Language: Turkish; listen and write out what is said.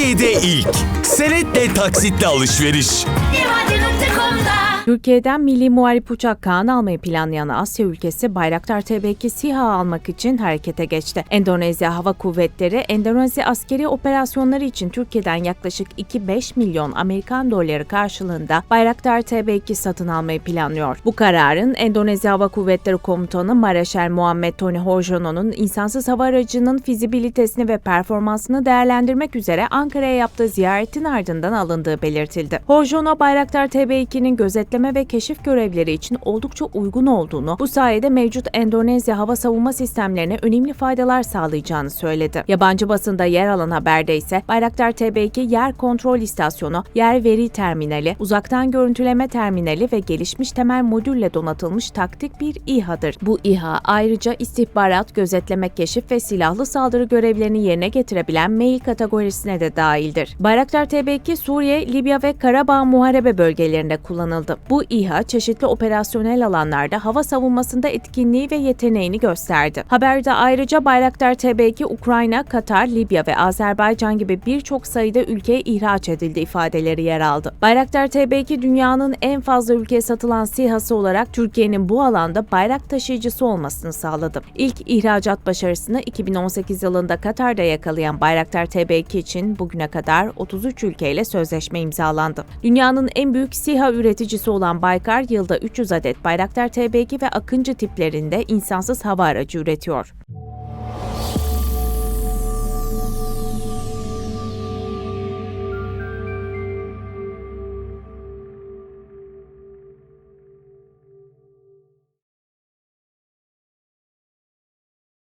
Türkiye'de ilk. Senetle taksitle alışveriş. Livancı.com'da Türkiye'den milli muharip uçak Kaan almayı planlayan Asya ülkesi Bayraktar TB2 SİHA almak için harekete geçti. Endonezya Hava Kuvvetleri, Endonezya askeri operasyonları için Türkiye'den yaklaşık 2-5 milyon Amerikan doları karşılığında Bayraktar TB2 satın almayı planlıyor. Bu kararın Endonezya Hava Kuvvetleri Komutanı Mareşal Muhammed Tony Hojono'nun insansız hava aracının fizibilitesini ve performansını değerlendirmek üzere Ankara'ya yaptığı ziyaretin ardından alındığı belirtildi. Hojono, Bayraktar TB2'nin gözetleme ve keşif görevleri için oldukça uygun olduğunu, bu sayede mevcut Endonezya hava savunma sistemlerine önemli faydalar sağlayacağını söyledi. Yabancı basında yer alan haberde ise Bayraktar TB2 yer kontrol istasyonu, yer veri terminali, uzaktan görüntüleme terminali ve gelişmiş temel modülle donatılmış taktik bir İHA'dır. Bu İHA ayrıca istihbarat, gözetleme, keşif ve silahlı saldırı görevlerini yerine getirebilen mail kategorisine de dahildir. Bayraktar TB2 Suriye, Libya ve Karabağ muharebe bölgelerinde kullanıldı. Bu İHA çeşitli operasyonel alanlarda hava savunmasında etkinliği ve yeteneğini gösterdi. Haberde ayrıca Bayraktar TB2 Ukrayna, Katar, Libya ve Azerbaycan gibi birçok sayıda ülkeye ihraç edildi ifadeleri yer aldı. Bayraktar TB2 dünyanın en fazla ülkeye satılan SİHA'sı olarak Türkiye'nin bu alanda bayrak taşıyıcısı olmasını sağladı. İlk ihracat başarısını 2018 yılında Katar'da yakalayan Bayraktar TB2 için bugüne kadar 33 ülkeyle sözleşme imzalandı. Dünyanın en büyük SİHA üreticisi olan Baykar yılda 300 adet Bayraktar TB2 ve Akıncı tiplerinde insansız hava aracı üretiyor.